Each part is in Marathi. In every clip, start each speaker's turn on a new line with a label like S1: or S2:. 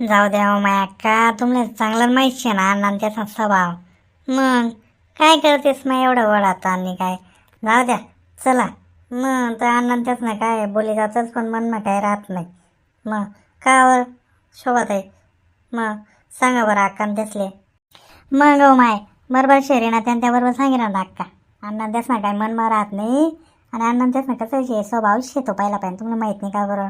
S1: जाऊ द्या हो माया का तुमले चांगलं माहिती शे ना अण्णा त्याचा स्वभाव. मग काय करतेस मग एवढं वडात आणि काय? जाऊ द्या चला. मग तर अण्णांच्याच ना काय बोली जातच पण मन मग काय राहत नाही. मग का वर शोभत आहे मग सांगा बरं अक्का दिसले. मग हो माय बरोबर शेरीना ना त्याबरोबर सांगेन ना अक्का. अण्णा त्याच ना काय मन राहत नाही. आणि अण्णा त्याच ना कसं शे स्वभाव शेतो पाहिला पाहिजे तुम्हाला माहीत नाही का बरं?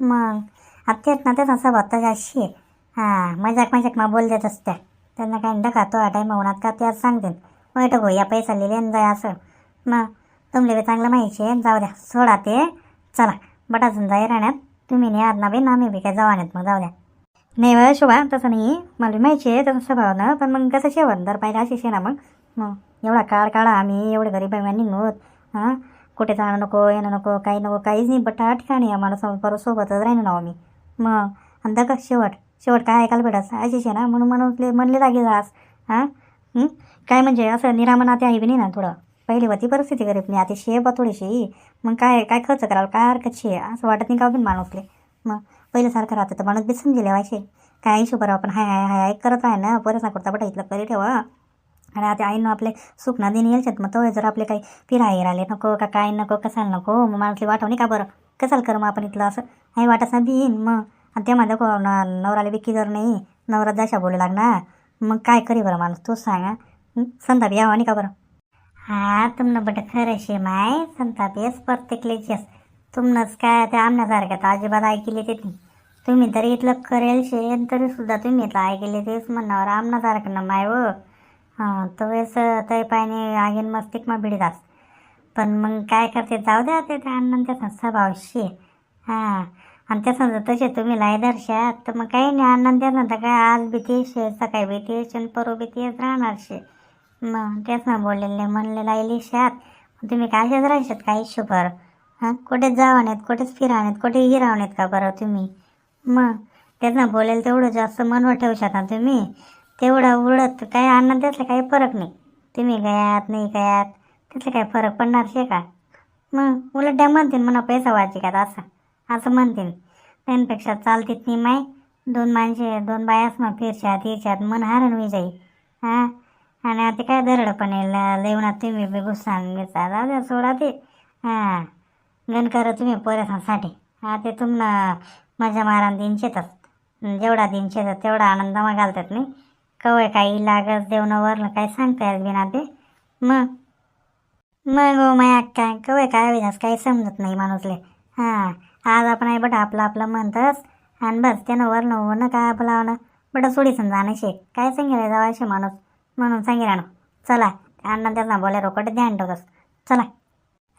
S1: मग आता तेच ना त्याचा स्वभाव तर अशी आहे. हां मजाक मजाक मग बोल देत असत्या. त्यांना काय डकातो टाईम होणार का ते आज सांगतील. वाईट भो या पैसा लिहिले जाय असं. मग तुमले बी चांगलं माहिती आहे. जाऊ द्या सोडा ते. चला बटाजून जाई राहण्यात तुम्ही नाही आत ना बी ना आम्ही बी काय जाऊ मग जाऊ द्या. नाही बा शोभा तसं नाही मला माहिती आहे तसं स्वभाव ना पण मग कसं शेवण दर पाहिजे अशी शे ना मग मग एवढा काळ काढा आम्ही एवढे गरीब निघूत हां कुठे जाणं नको येणं नको काही नको काहीच नाही बटा ठिकाणी आम्हाला सो बरोबर सोबतच राहिलो ना आम्ही मग आणि का शेवट शेवट काय ऐकायला भेटास अशीच आहे ना म्हणून म्हणून म्हणले जागे जास हां काय म्हणजे असं निरामन आहे बी नाही ना थोडं पहिली होती परिस्थिती गरीब नाही आता शे बा थोडीशी मग काय काय खर्च करावं काय हरकत शे असं वाटत नाही का बिन माणूसले मग पहिल्यासारखं राहतं. तर माणूस बी गेले व्हायचे काय हिशोब आपण? हाय हाय हाय हाय करत आहे ना. परत कुर्ता बटा इथलं करी ठेवा. आणि आता आईनं आपले सुखना दिन येलच्यात. मग तो जर आपले काही फिराय राहिले नको का काय नको कसाल नको? मग माणसले वाटवणे का बरं? कसाल कर मग आपण इथलं असं? हे वाटत ना देईन मग. आणि ते माझ्या को नवराला विकी जर नाही नवरा दशा बोलू लागणार. मग काय करी बरं माणूस? तूच सांगा. संताप यावा नाही का बरं? हा तुमनं बट खरं शे माय. संताप येस प्रत्येकलेचेस तुमनंच काय त्या आमण्यासारख्या तर अजिबात ऐकले ते नाही तुम्ही तरी इथलं करेल शे तरी सुद्धा तुम्ही इथलं ऐकले तेच म्हणणार आमण्यासारखं ना माय व. हां तो वेळेस तय पायने आगीन मस्तिक मग भिडतात पण मग काय करते? जाऊ द्या ते अण्णा त्याचा स्वभाव शे हां आणि त्याचं तसे तुम्ही लायदर्शात तर मग काही नाही अण्णा त्याचं तर काय आज भीती शे सकाळी भीती तेच आणि परवा राहणार शे मग त्याचं ना बोललेले म्हणले लायली तुम्ही तुम्ही शेत राहायच्यात काही शुभर हां? कुठेच जावा कुठेच फिरा नाहीत कुठे हिराव नाहीत का बरं तुम्ही? मग त्यांना बोलेल तेवढं जास्त मनवर ठेवू शकता तुम्ही? तेवढं उडत काय अन्न त्यातलं काही फरक नाही. तुम्ही गयात नाही गयात त्यातलं काही फरक पडणार शे का? मग उलट त्या म्हणतील म्हणा पैसा वाची का असं असं म्हणतील त्यांपेक्षा चालतीत नाही माय. दोन माणसे दोन बायास मग फिरशात येशात मन हारण विजयी हां? आणि आता काय दरडपणे लेवनात तुम्ही बी गुस्सा घेता जाऊ द्या सोडा ते. हां. गण करा तुम्ही पोरासाठी हा ते तुम्हाला मजा मारा शेतात. जेवढा दिन शेतात तेवढा आनंद मग घालतात नाही कवय काही लागत देवणं वरलं काय सांगता येत बिना ते. मग? मग हो माया काय कवय काय विधास काही समजत नाही माणूसले. हां आज आपण आहे बट आपलं आपलं म्हणतस. आणि बस त्यानं वरनं होणं काय बोलावणं बट सोडी समजा शे. काय सांगेल जावायचे माणूस? म्हणून सांगेल आणू. चला अण्णा त्याचा बोल्या रोकट ध्यान ठेवतोस. चला.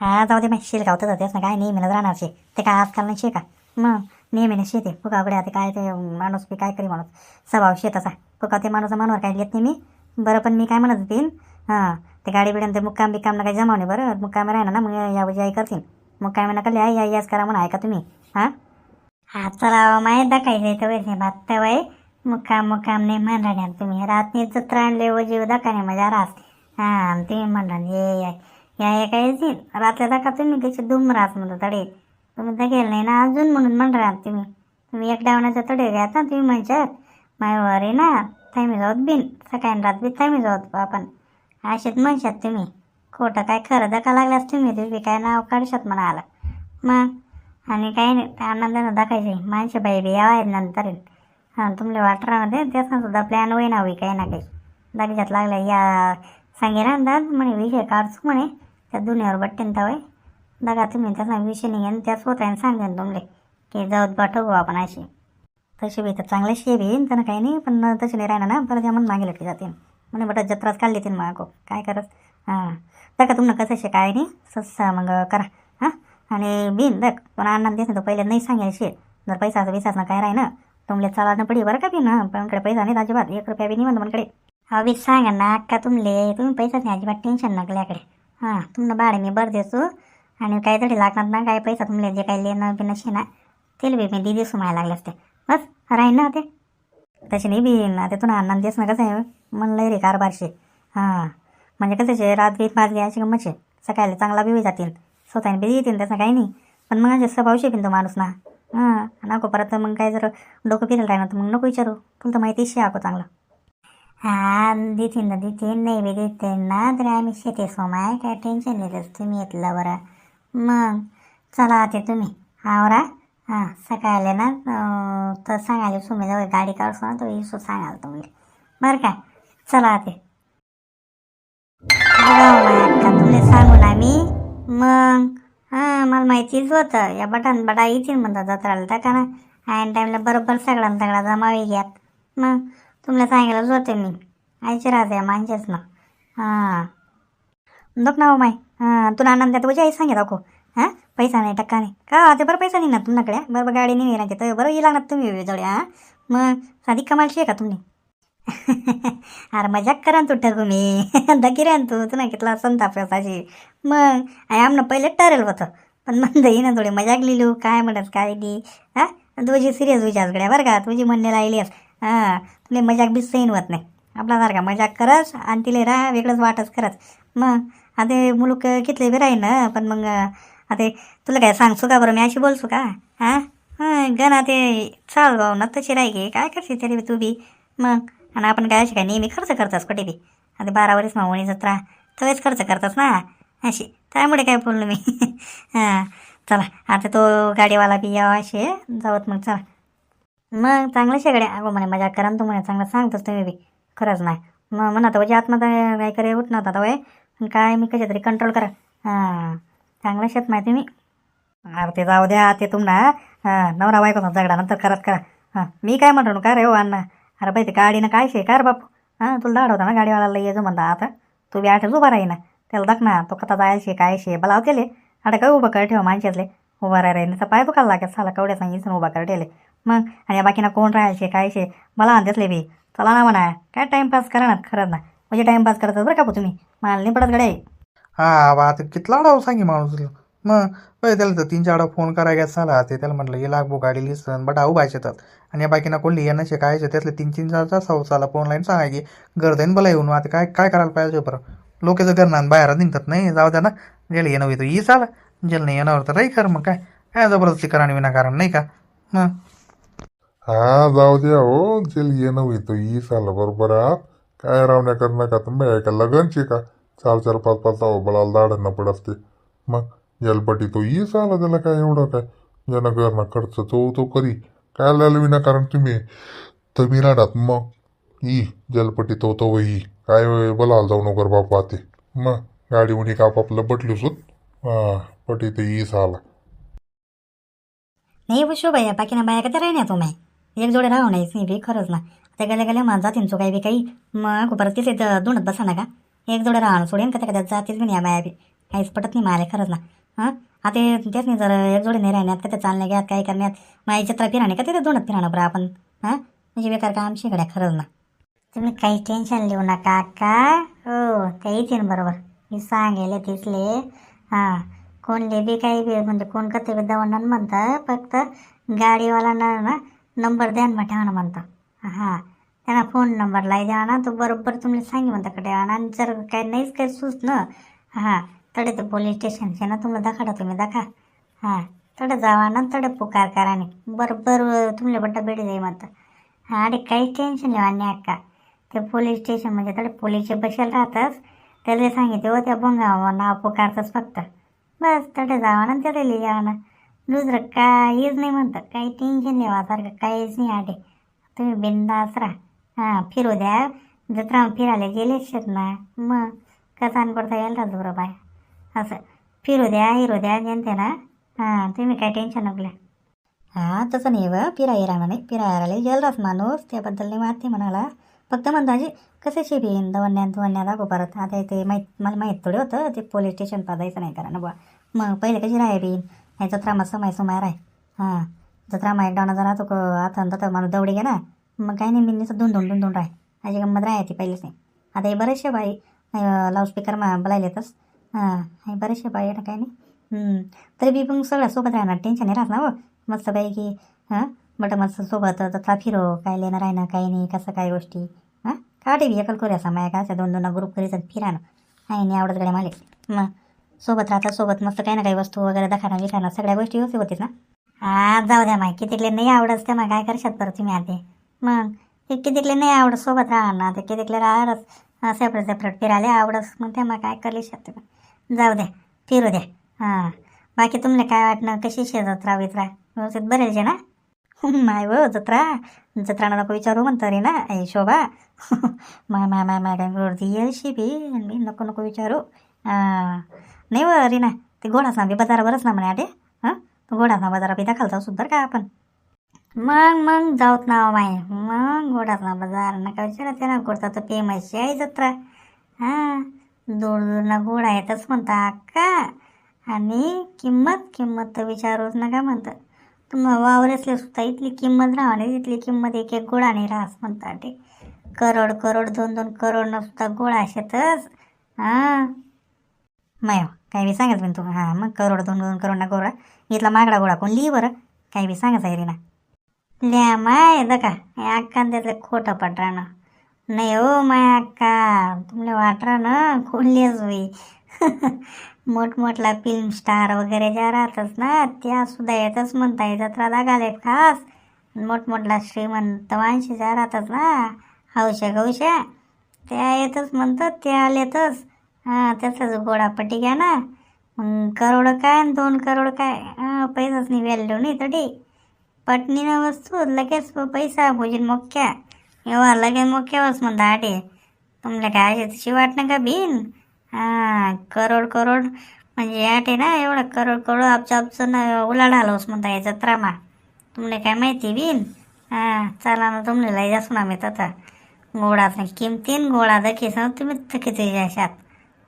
S1: हा जाऊ दे मग शिल तर जातेस ना काय नेहमीनच राहणार शे ते काय आजकाल नाही शे का? मग नेहमीने शेते फुकाकडे आता काय ते माणूस बी काय करी माणूस स्वभाव शेताचा फुका ते माणूस मानवर काय घेत नाही मी. बरं पण मी काय म्हणत होतीन हां ते गाडी बिड्यान ते मुक्काम बिकाम ना काही जमावणे बरं. मुक्काम राहणार ना मग या आई करतील. मुक्काम म्हणा लिहा या यास करा म्हणून. ऐका तुम्ही. हां? हा चला माहीत दाखायचं तर वैसे बात वय मुक्काम मुक्काम नाही म्हणणार तुम्ही. रात्री जत्रा आणले व जीव दाखाने मजा रास. हां तुम्ही म्हणणार ये. या एका येतील रात्री दाखा तुम्ही त्याचे दुम रास म्हणतो तडे. तुम्ही तर गेल नाही ना अजून म्हणून म्हणणार तुम्ही. तुम्ही एक डावण्याचा तडे घ्या ना तुम्ही म्हणशात मायवर ना थांबी जाऊत बिन. सकाळी रात बी थांबी जाऊत आपण. असेच म्हणशात तुम्ही. खोटं काय खरं धका लागलास तुम्ही तुम्ही काय नाव काढशात म्हणा आला मग? आणि काही नाही त्या आनंदानं दाखायचे माणसे बाई बी यावा आहेत नंतर. हां तुमले वाटरामध्ये त्याचा सुद्धा प्लॅन होईना होई काही ना काही. दागीच्यात लागल्या या सांगे ना दाद म्हणे विषय काढतो म्हणे. त्या दुनियावर बट्टेन तवय. दगा तुम्ही त्याचा विषय निघेन त्या स्वतःने सांगेन तुमले. की जाऊ पाठवू आपण अशी. तशी बी तर चांगले शे बी त्यांना काही नाही पण तशी नाही राहणार ना परत म्हणून मागे लटली जातील म्हणे बटा जत्राच काढली तीन मागो. काय करत? हां. दका तुम्हाला कसं शे काय नाही? सस्सा मग करा. हां? आणि बिन दक पण अण्णा देत तो पहिले नाही सांगेल शे. जर पैसा विसाच ना काय राही ना तुमले चालानं पडी बरं का बिन? पण कडे पैसा नाही अजिबात. एक रुपया बी नाही म्हणतो मनकडे हा बी सांगा ना अक्का तुमले तुम्ही पैसा नाही अजिबात टेन्शन नकल्याकडे हां तुमनं भाडे मी बरं देतो. आणि काहीतरी लागणार ना काय पैसा तुमले जे काही लेणं बिणं शे ना तेल बी मी दिदी सुमायला लागले असते. बस राहीन ना ते. तसे नाही बी ना ते तुला अण्णा देस ना कसं आहे म्हणलं रे कारभारशी. हां म्हणजे कसं आहे रात बीत भात घ्यायची गमत आहे सकाळी चांगला बी जातील. स्वतःने बी येतील तसं काही नाही. पण मग असे स्वभावशी पण तो माणूस ना. हां नको परत मग काय जर डोकं फिरायला राहणार तर मग नको विचारू. तुला तर माहिती शे आको चांगलं. हा देतील ना देतील नाही बी देते ना तरी आम्ही शेती सोमाय काय टेन्शन नाही तुम्ही येतलं बरं मग चला आते तुम्ही आवरा हां सकाळले ना तर सांगायला तुम्ही जवळ गाडी काढसो ना तो इसू सांगाल तुम्ही बरं काय चला आते का तुला सांगू ना मी मग हां मला माहितीच होतं या बटान बटा येतील म्हणतात जत्राला तर का ना ऐन टाईमला बरोबर सगळ्यांना सगळा जमावी घ्यात मग तुम्हाला सांगायलाच होते मी. आयचे राहते मांजेच ना. हां. बघ ना हो माय हां तुला आनंद तुझी आई सांगे दाखव हां? पैसा नाही टक्का नाही. का हो? ते बरं पैसा नाही ना तुमच्याकडे? बरोबर गाडी नाही येणार तर बरं येईल ना तुम्ही जवळ हां? मग साधी कमालशी आहे का तुम्ही अरे मजाक करा ना तू ठरू मी. दकी रे तू. ना कितला संताप असाशी मग आई आमनं पहिले टरेल होतं. पण मग ना थोडी मजाक लिहिलू हो. काय म्हणत काय नाही हां? तुझी सिरियस विचारकडे बरं का? तुझी म्हणणे राहिलीस हां तुला मजाक बी सैन होत नाही. आपला सारखा मजाक करस आणि तिला राहा वेगळंच वाटच करत मग आता मुलूक कितले बी राही ना पण मग आता तुला काय सांगसू का बरं मी अशी बोलसू का? हां? हां गण ते चाल भाऊ ना तशी राही गे काय करशील तरी तू बी? मग आणि आपण काय अशी काय नेहमी खर्च करतास कुठे बी? आता बारा वरीस मावणी जत्रा तवेच खर्च करतास ना? अशी त्यामुळे काय बोललो मी? हां चला आता तो गाडीवाला बी यावा असे जाऊत मग चला. मग चांगलं शेगड्या. अगो म्हणे मजा करा ना तू म्हणे चांगलं सांगतोस तुम्ही बी. खरंच नाही. मग म्हणा तर म्हणजे आतमध्ये काय करे उठ नव्हता वय. पण काय मी कशा तरी कंट्रोल करा. हां चांगलं शेत माहिती मी. अरे ते जाऊ द्या ते तुम्हाला हां नवरा बायको झगडा नंतर करत करा. हां मी काय म्हणतो का रे हो अण्णा. अरे बाई ते गाडीनं काय शे का रे बापू? हां तुला दाड होता ना गाडीवाला ये जो म्हणता आता. तू बी आठ उभा राही ना त्याला दाख ना तो कथा जायचे काय शे बला केले आता काय उभं कर ठेवा माणशातले उभा राही ना तर पाय दुखायला लागेल. साला कवड्या सांगितलं उभा कर ठेवले. मग? आणि या बाकीना कोण राहायचे काय शे? मला आणतेचले बी. चला ना म्हणा. काय टाईमपास करा ना खरंच ना. म्हणजे टाईमपास करतात बरं का भाऊ तुम्ही. मला नाही पडत गडे
S2: हा बा आता कितला डाव सांगे माणूस मग पहिले त्याला तर तीन चार फोन करायला झाला. ते त्याला म्हटलं ये लागबो गाडी लिसन बट आऊ बायचे तर. आणि या बाकीना कोणली येणं शिकायचे त्यातले तीन तीन चार चार सौसाला फोन लाईन सांगायची गर्दैन बला येऊन. आता काय काय करायला पाहिजे बरं? लोक जर घरनं बाहेर निघतात नाही जाऊ द्या ना. ज्याला येणं येतो ई चाल. जेल नाही येणार तर राही खरं मग काय? काय जबरदस्ती करा आणि विनाकारण नाही का? मग?
S3: हा जाऊ द्या हो जेल येणं येतो ई साला बरोबर आहात. काय रावण्या करणं का तुम्ही? आहे का लगनची का? चार चार पाच पाच बळाला दाडणं पडत ते मग जलपटी तो ई साला त्याला काय एवढं काय? ज्यानं करणं खर्च तो तो करी. काय लागलं विनाकारण तुम्ही? तुम्ही राहतात मग. ई जलपटी तो तो ही काय बोलायला जाऊ नको रे बापा ते मग गाडी उडी का आपलं बटलू सुत हा पटी ते ई आला
S1: नाही शोभा या बाकीना बाया कधी राही तुम्ही? एक जोडे राहू नाही नाही बी खरंच ना. त्या गेल्या गेल्या मला जातीन चो काही बी काही. मग परत तिथे द- बसा ना का? एक जोडे राहणं सोडेन का त्या जातीच बी नाही या बाया बी? काहीच पटत नाही मला खरंच ना. हां? आता तेच नाही जर एक जोडे नाही राहण्यात का ते चालण्या घ्यात काय करण्यात? माझ्या चित्रा फिराणे का तिथे दोनच फिराणं बरं आपण? हां? म्हणजे बेकार का आमची इकडे खरंच ना. तुम्ही काही टेन्शन लिहू नका का? हो ते येतील बरोबर. मी सांगेले तिथले. हां. कोणले बी काही बी म्हणजे कोण कथे बी दवंडन म्हणतं फक्त गाडीवाला ना नंबर द्या ना ठेवा ना म्हणता. हां त्यांना फोन नंबर लाई द्या ना तो बरोबर तुम्हाला सांगे म्हणता कडे आणि. जर काय नाहीच काही सुच ना हां तडे तर पोलीस स्टेशन आहे ना तुम्हाला दाखा तुम्ही दाखा हां तडे जावा ना तडे पुकार करा नाही बरोबर तुमले बड्डा बेडी जाई म्हणतं. हां अरे काही टेन्शन नाही अक्का ते पोलीस स्टेशन म्हणजे तडे पोलीसचे बसेल राहतच. त्याला सांगितले हो त्या बोंगा नाव पुकारतच फक्त. बस तडे जावा ना त्याला लिहा ना. दुसरं काहीच नाही म्हणतं काही टेन्शन नाही वासारखं काहीच नाही आटे तुम्ही बिंदास राहा. हां फिरू द्या. जत्रा फिरायला गेलेच शेत ना मग कसा करता येईल राहतो बरं बाय. असं. फिरू द्या हिरू द्या जनते ना. हां तुम्ही काय टेन्शन नको हां तसं नाही व फिराई राहणार नाही फिरायला गेलराच माणूस. त्याबद्दल नाही माहिती म्हणाला. फक्त म्हणता जी कसे शिबीन दवण्यात दवण्यात दाखव परत. आता ते माहीत मला माहीत थोडे होतं. ते पोलीस स्टेशन जायचं नाही करा ना बुवा. मग पहिले कशी राहाय बीन नाही जत्रा मस्त माय समय राय हां जत्रा माय डावना जरा तो आता आता माणूस दवडे ना मग काही नाही मी दोन दोन दोन दोन राय अशी गंमत राहायची पहिलेच नाही. आता हे बरेचसे बाई लाऊडस्पीकर मा बोलायला येतच. हां हे बरेचसे बाई ना काही नाही. तरी बी मग सगळ्या सोबत राहणार टेन्शन नाही राहत ना हो. मस्त पैकी हां बट मस्त सोबत जत्रा फिरो काय लेणं राहणं काही नाही कसं काय गोष्टी. हां काटे बी एकल करूया माया का अशा दोन दोन ग्रुप करीत फिरा ना. आहे नाही आवडत गड्या माले. मग सोबत राहतात सोबत मस्त काही ना काही वस्तू वगैरे दाखवणं विचारणं सगळ्या गोष्टी व्यवस्थित होतीच ना? हा जाऊ द्या माय कितीकले नाही आवडत ते मग काय करशात बरं तुम्ही आधी? मग ते कितीकले नाही आवडत सोबत राहा ना ते कितीकले राहणारच? सेपरेट सेपरेट फिरायला आवडत मग ते मग काय करले शकते जाऊ द्या फिरू द्या. हां बाकी तुम्हाला काय वाटणं? कशी शे जत्रा वित्रा व्यवस्थित बरेल ना? माय व जत्रा? जत्राना नको विचारू म्हणतो रे ना ऐ शोभा. माय माय माय माय काय येशी बी मी नको नको विचारू. हां नाही व रीना. ते गोडाचा बी बाजारावरच ना म्हणे आटे हां? तो गोडाचा बाजारा बी दाखलता सुद्धा का आपण. मग मग जाऊत ना माय मग गोडाचा बाजार. नका विचारा त्याला. गोडता तर फेमस आहे जत्रा. हां? दूर दूरना घोडा येतच म्हणता का? आणि किंमत किंमत तर विचारूच नका म्हणतात तुम्हाला वावरेसले सुद्धा इथली किंमत राहणे तिथली किंमत एक एक गोळाने राहस म्हणतात ते. करोड करोड दोन दोन करोड सुद्धा गोळा शेतच हां? नाही काय बी सांगत पण तू. हां मग करोड दोन दोन करोड ना गोळा इथला मागडा गोळा कोण लिही बरं. काय बी सांगत आहे रे ना ल्या माय दका या अक्का त्यातलं खोटं पटरानं. नाही हो माय अक्का तुमले वाटरा ना लिहिच होई मोठमोठला फिल्म स्टार वगैरे ज्या राहतच ना त्या सुद्धा येतच म्हणता येतात. जत्रा दागाले खास. मोठमोठला श्रीमंत माणशी ज्या राहतात ना हौशा गौशा त्या येतच म्हणतात त्या आलेतच हां त्याचाच गोडापट्टी घ्या ना. मग करोड काय आणि दोन करोड काय? हां पैसाच नाही व्हॅल्यू नाही तरी. पटणीनं वस्तू लगेच पैसा भोजन मोक्या. एव्हा लगेच मोक्यावरच म्हणता दाटे. तुम्हाला काय अशी तशी वाटणं का बिन हां करोड करोड म्हणजे आटे ना एवढं करोड करोड आपचं आपचं ना उलाढ आलोस म्हणता या जत्रामा तुमले काय माहिती बिन हां चला ना तुमले लय ना मी तथा गोळा किमतीन गोळा दखीस तुम्ही थकीत अशात.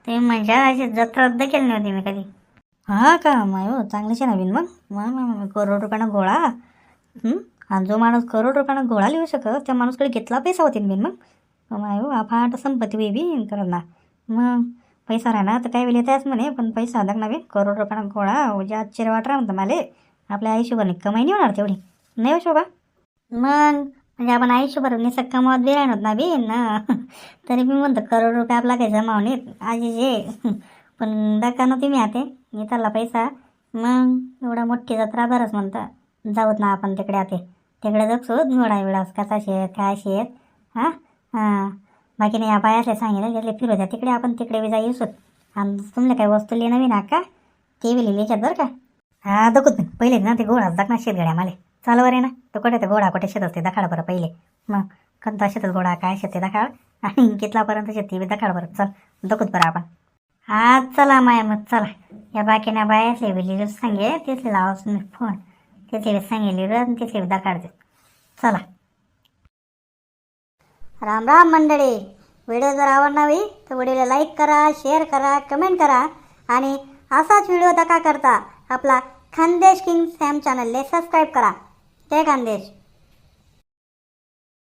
S1: तुम्ही म्हणजे अशी जत्रा देखील नव्हती मी कधी. हा का? माय हो चांगलीच नवीन मग. मा मा मा, करोड रुपयानं गोळा? आणि जो माणूस करोड रुपयानं गोळा लिहू शकत त्या माणूसकडे घेतला पैसा होतील बिन मग. माय हो अफाट संपत्ती बिन करत ना. मग पैसा राहणार तर काय वेळ म्हणे पण पैसा अदक नवीन करोड रुपयानं गोळा म्हणजे आश्चर्य वाटरा म्हणतं मला. आपल्या आयुष्यभर कमाई नाही होणार तेवढी. नाही हो शोभा. मग म्हणजे आपण आयुष्यभर निसक कमावत बी राहणार ना बी ना? तरी मी म्हणतो करोड रुपये आपला काही जमावणे आजी जे. पण दका नव्हती मी आते. येताला पैसा. मग एवढा मोठी जत्रा बरंच म्हणता. जाऊत ना आपण तिकडे आते. तिकडे जगसो घोडा विळास कसा शेत काय शेत? हां? हां. बाकी नाही या बायासले सांगितलं घेतले फिरू द्या. तिकडे आपण तिकडे बी जाई येऊसोत आणि तुमले काही वस्तू लिहिणं बी ना का ते बी लिहिली याच्यात बरं का? हा दखूत पहिले ना ते घोडा दाखणार शेतगड्या मला. चालू रे ना. तो कुठे ते घोडा कुठे शेत असते दाखाड बरं पहिले. मग कोणता शेतात घोडा काय शेते दाखाड. आणि कितलापर्यंत शेती बी दाखाड बरं चल दखूत बरं आपण. हा चला माया मग चला. या बाकीना बायातले बी लिहिलं सांगे तिथले लावास मी फोन तिथले बी सांगे लिहिलं आणि तिथले बी दाखाड दे चला. राम राम मंडळी. व्हिडिओ जर आवडणावी तर व्हिडिओला लाईक करा शेअर करा कमेंट करा. आणि असाच व्हिडिओ दका करता आपला खानदेश किंग सॅम चॅनलले सबस्क्राईब करा. जय खानदेश